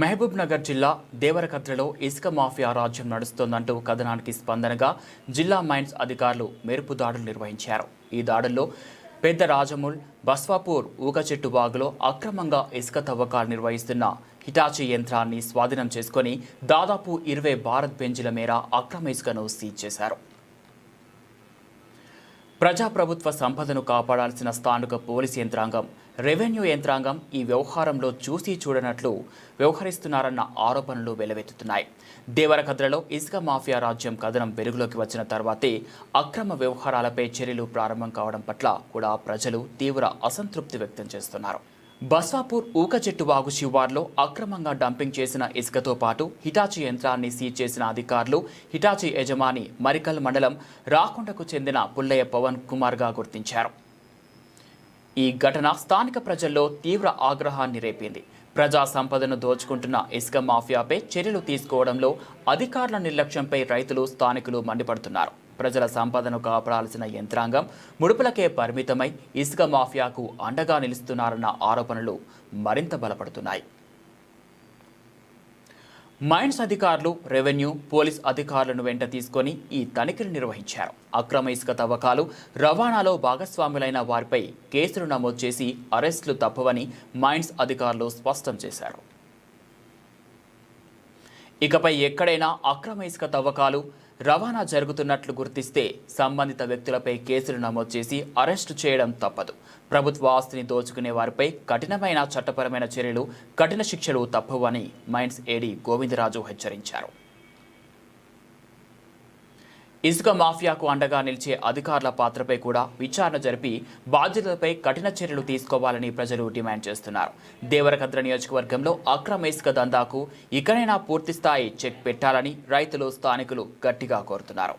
మహబూబ్ నగర్ జిల్లా దేవరకద్రలో ఇసుక మాఫియా రాజ్యం నడుస్తోందంటూ కథనానికి స్పందనగా జిల్లా మైన్స్ అధికారులు మెరుపు దాడులు నిర్వహించారు. ఈ దాడుల్లో పెద్ద రాజముల్ బస్వాపూర్ ఊగచెట్టు వాగులో అక్రమంగా ఇసుక తవ్వకాలు నిర్వహిస్తున్న హిటాచీ యంత్రాన్ని స్వాధీనం చేసుకొని దాదాపు ఇరవై భారత్ బెంజీల మేర అక్రమ ఇసుకను సీజ్ చేశారు. ప్రజాప్రభుత్వ సంపదను కాపాడాల్సిన స్థానిక పోలీస్ యంత్రాంగం రెవెన్యూ యంత్రాంగం ఈ వ్యవహారంలో చూసి చూడనట్లు వ్యవహరిస్తున్నారన్న ఆరోపణలు వెలువెత్తుతున్నాయి. దేవరకద్రలో ఇసుక మాఫియా రాజ్యం కథనం వెలుగులోకి వచ్చిన తర్వాతే అక్రమ వ్యవహారాలపై చర్యలు ప్రారంభం కావడం పట్ల కూడా ప్రజలు తీవ్ర అసంతృప్తి వ్యక్తం చేస్తున్నారు. బస్వాపూర్ ఊక చెట్టు వాగు శివార్లో అక్రమంగా డంపింగ్ చేసిన ఇసుకతో పాటు హిటాచీ యంత్రాన్ని సీజ్ చేసిన అధికారులు హిటాచీ యజమాని మరికల్ మండలం రాకొండకు చెందిన పుల్లయ్య పవన్ కుమార్గా గుర్తించారు. ఈ ఘటన స్థానిక ప్రజల్లో తీవ్ర ఆగ్రహాన్ని రేపింది. ప్రజా సంపదను దోచుకుంటున్న ఇసుక మాఫియాపై చర్యలు తీసుకోవడంలో అధికారుల నిర్లక్ష్యంపై రైతులు స్థానికులు మండిపడుతున్నారు. ప్రజల సంపదను కాపాడాల్సిన యంత్రాంగం ముడుపులకే పరిమితమై ఇసుక మాఫియాకు అండగా నిలుస్తున్నారన్న ఆరోపణలు మరింత బలపడుతున్నాయి. మైన్స్ అధికారులు రెవెన్యూ పోలీస్ అధికారులను వెంట తీసుకొని ఈ తనిఖీలు నిర్వహించారు. అక్రమ ఇసుక తవ్వకాలు రవాణాలో భాగస్వాములైన వారిపై కేసులు నమోదు చేసి అరెస్టులు తప్పవని మైన్స్ అధికారులు స్పష్టం చేశారు. ఇకపై ఎక్కడైనా అక్రమ ఇసుక తవ్వకాలు రవాణా జరుగుతున్నట్లు గుర్తిస్తే సంబంధిత వ్యక్తులపై కేసులు నమోదు చేసి అరెస్టు చేయడం తప్పదు. ప్రభుత్వ ఆస్తిని దోచుకునే వారిపై కఠినమైన చట్టపరమైన చర్యలు కఠిన శిక్షలు తప్పవని మైన్స్ ఏడీ గోవిందరాజు హెచ్చరించారు. ఇసుక మాఫియాకు అండగా నిలిచే అధికారుల పాత్రపై కూడా విచారణ జరిపి బాధ్యతలపై కఠిన చర్యలు తీసుకోవాలని ప్రజలు డిమాండ్ చేస్తున్నారు. దేవరకద్ర నియోజకవర్గంలో అక్రమ ఇసుక దందాకు ఇకనైనా పూర్తిస్థాయి చెక్ పెట్టాలని రైతులు స్థానికులు గట్టిగా కోరుతున్నారు.